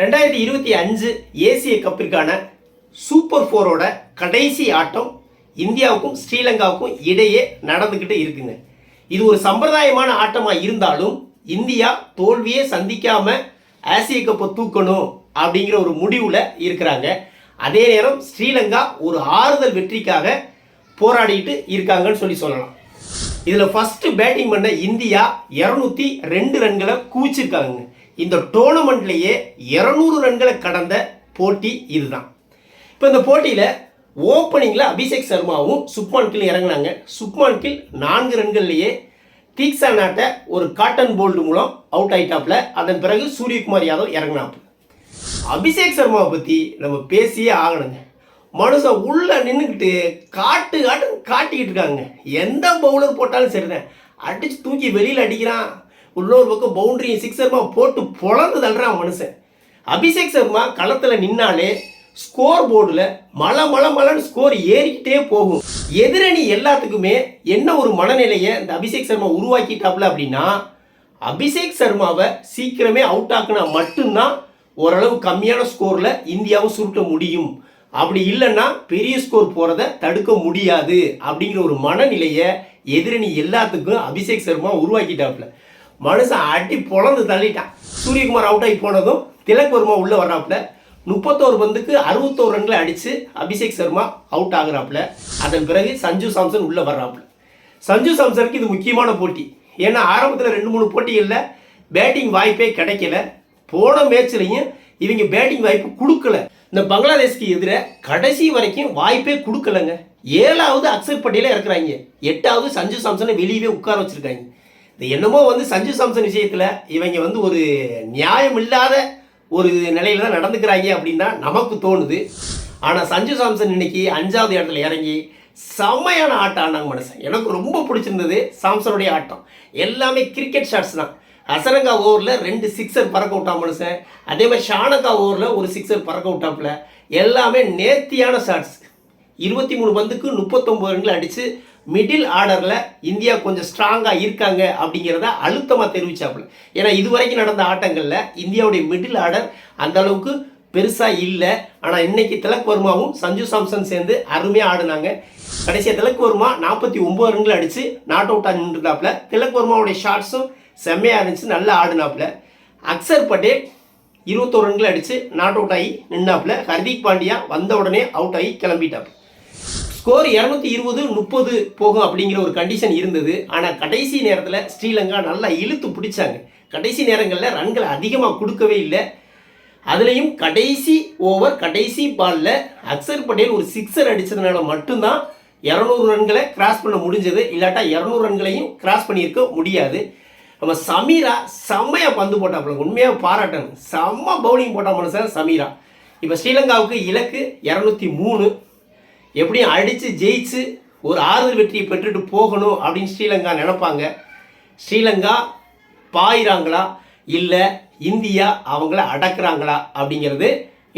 ரெண்டாயிரத்தி இருபத்தி அஞ்சு ஏசிய கப்பிற்கான சூப்பர் ஃபோரோட கடைசி ஆட்டம் இந்தியாவுக்கும் ஸ்ரீலங்காவுக்கும் இடையே நடந்துக்கிட்டு இருக்குங்க. இது ஒரு சம்பிரதாயமான ஆட்டமாக இருந்தாலும் இந்தியா தோல்வியே சந்திக்காம ஆசிய கப்பை தூக்கணும் அப்படிங்கிற ஒரு முடிவில் இருக்கிறாங்க. அதே நேரம் ஸ்ரீலங்கா ஒரு ஆறுதல் வெற்றிக்காக போராடிட்டு இருக்காங்கன்னு சொல்லி சொல்லலாம். இதில் ஃபஸ்ட்டு பேட்டிங் பண்ண இந்தியா இரநூத்தி ரெண்டு ரன்களை குவிச்சிருக்காங்க இந்த டோர்னமெண்ட்லேயே இரநூறு ரன்களை கடந்த போட்டி இதுதான். இப்போ இந்த போட்டியில் ஓப்பனிங்கில் அபிஷேக் சர்மாவும் சுப்மான் கில் இறங்குனாங்க. சுப்மான் கில் நான்கு ரன்கள்லேயே தீக்ஷா நாட்டை ஒரு காட்டன் போல்டு மூலம் அவுட் ஆயிட்டாப்ல. அதன் பிறகு சூரியகுமார் யாதவ் இறங்கினாப்பு அபிஷேக் சர்மாவை பற்றி நம்ம பேசியே ஆகணுங்க. மனுஷன் உள்ள நின்றுக்கிட்டு காட்டு காட்டு காட்டிக்கிட்டு இருக்காங்க. எந்த பவுலர் போட்டாலும் சரிதான். அடித்து தூக்கி வெளியில் அடிக்கிறான். இன்னொரு பக்கம் பவுண்டரியும் சிக்ஸருமா போட்டு பொழந்து தள்ளுறான் மனுஷன். அபிஷேக் சர்மா களத்தில் நின்னாலே ஸ்கோர் போர்டில் மலை மலை மலைன்னு ஸ்கோர் ஏறிக்கிட்டே போகும். எதிரணி எல்லாத்துக்குமே என்ன ஒரு மனநிலையை இந்த அபிஷேக் சர்மா உருவாக்கிட்டாப்ல அப்படின்னா அபிஷேக் சர்மாவை சீக்கிரமே அவுட் ஆக்குனா மட்டும்தான் ஓரளவு கம்மியான ஸ்கோரில் இந்தியாவை சுருட்ட முடியும். அப்படி இல்லைன்னா பெரிய ஸ்கோர் போகிறத தடுக்க முடியாது அப்படிங்கிற ஒரு மனநிலையை எதிரணி எல்லாத்துக்கும் அபிஷேக் சர்மா உருவாக்கிட்டாப்புல. மனுஷன் அடி பொழந்து தள்ளிட்டான். சூரியகுமார் அவுட் ஆகி போனதும் திலக் வர்மா உள்ளே வர்றாப்புல. முப்பத்தோரு பந்துக்கு அறுபத்தோரு ரன்களை அடித்து அபிஷேக் சர்மா அவுட் ஆகுறாப்புல. அதன் பிறகு சஞ்சு சாம்சன் உள்ளே வர்றாப்புல. சஞ்சு சாம்சனுக்கு இது முக்கியமான போட்டி. ஏன்னா ஆரம்பத்தில் ரெண்டு மூணு போட்டிகளில் பேட்டிங் வாய்ப்பே கிடைக்கல. போன மேட்ச்லையும் இவங்க பேட்டிங் வாய்ப்பு கொடுக்கல. இந்த பங்களாதேஷ்க்கு எதிராக கடைசி வரைக்கும் வாய்ப்பே கொடுக்கலங்க. ஏழாவது அக்சர் பட்டியல இருக்கிறாங்க எட்டாவது சஞ்சு சாம்சனை வெளியவே உட்கார வச்சுருக்காங்க. இந்த என்னமோ வந்து சஞ்சு சாம்சன் விஷயத்தில் இவங்க வந்து ஒரு நியாயம் இல்லாத ஒரு நிலையில தான் நடந்துக்கிறாங்க அப்படின்னு தான் நமக்கு தோணுது. ஆனால் சஞ்சு சாம்சன் இன்னைக்கு அஞ்சாவது இடத்துல இறங்கி செம்மையான ஆட்டம் ஆனாங்க மனுஷன். எனக்கு ரொம்ப பிடிச்சிருந்தது சாம்சனுடைய ஆட்டம். எல்லாமே கிரிக்கெட் ஷாட்ஸ் தான். அசரங்கா ஓவரில் ரெண்டு சிக்ஸர் பறக்க விட்டான் மனுஷன். அதே மாதிரி ஷானகா ஓவரில் ஒரு சிக்ஸர் பறக்க விட்டாப்புல. எல்லாமே நேர்த்தியான ஷாட்ஸ் இருபத்தி மூணு பந்துக்கு முப்பத்தொம்பது ரன்கள் அடித்து மிடில் ஆர்டரில் இந்தியா கொஞ்சம் ஸ்ட்ராங்காக இருக்காங்க அப்படிங்கிறத அழுத்தமாக தெரிவிச்சாப்புல. ஏன்னா இதுவரைக்கும் நடந்த ஆட்டங்களில் இந்தியாவுடைய மிடில் ஆர்டர் அந்த அளவுக்கு பெருசாக இல்லை. ஆனால் இன்னைக்கு திலக் வர்மாவும் சஞ்சு சாம்சன் சேர்ந்து அருமையாக ஆடினாங்க. கடைசியாக திலக் வர்மா நாற்பத்தி ஒம்பது ரன்கள் அடித்து நாட் அவுட்டாக நின்றுட்டாப்புல திலக் வர்மாவுடைய ஷாட்ஸும் செம்மையாக இருந்துச்சு. நல்லா ஆடினாப்புல. அக்சர் பட்டேல் இருபத்தோரு ரன்கள் அடித்து நாட் அவுட் ஆகி நின்னாப்புல. ஹர்திக் பாண்டியா வந்த உடனே அவுட் ஆகி கிளம்பிட்டாப்பு ஸ்கோர் இரநூத்தி இருபது முப்பது போகும் அப்படிங்கிற ஒரு கண்டிஷன் இருந்தது. ஆனால் கடைசி நேரத்தில் ஸ்ரீலங்கா நல்லா இழுத்து பிடிச்சாங்க. கடைசி நேரங்களில் ரன்களை அதிகமாக கொடுக்கவே இல்லை. அதுலேயும் கடைசி ஓவர் கடைசி பாலில் அக்சர் பட்டேல் ஒரு சிக்ஸர் அடித்ததுனால மட்டும்தான் இரநூறு ரன்களை கிராஸ் பண்ண முடிஞ்சது. இல்லாட்டா இரநூறு ரன்களையும் கிராஸ் பண்ணியிருக்க முடியாது. நம்ம சமீரா செம்மையாக பந்து போட்டாப்புல. உண்மையாக பாராட்டணும். செம்ம பவுலிங் போட்டால் மனுஷன் சமீரா. இப்போ ஸ்ரீலங்காவுக்கு இலக்கு இரநூத்தி மூணு. எப்படியும் அடித்து ஜெயிச்சு ஒரு ஆறுதல் வெற்றியை பெற்றுட்டு போகணும் அப்படின்னு ஸ்ரீலங்கா நினைப்பாங்க. ஸ்ரீலங்கா பாயிறாங்களா? இல்லை இந்தியா அவங்கள அடக்குறாங்களா அப்படிங்கிறது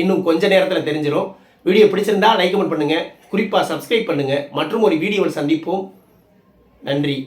இன்னும் கொஞ்ச நேரத்தில் தெரிஞ்சிடும் வீடியோ பிடிச்சிருந்தா லைக் கமெண்ட் பண்ணுங்கள் குறிப்பாக சப்ஸ்கிரைப் பண்ணுங்கள் மற்றும் ஒரு வீடியோவில் சந்திப்போம். நன்றி.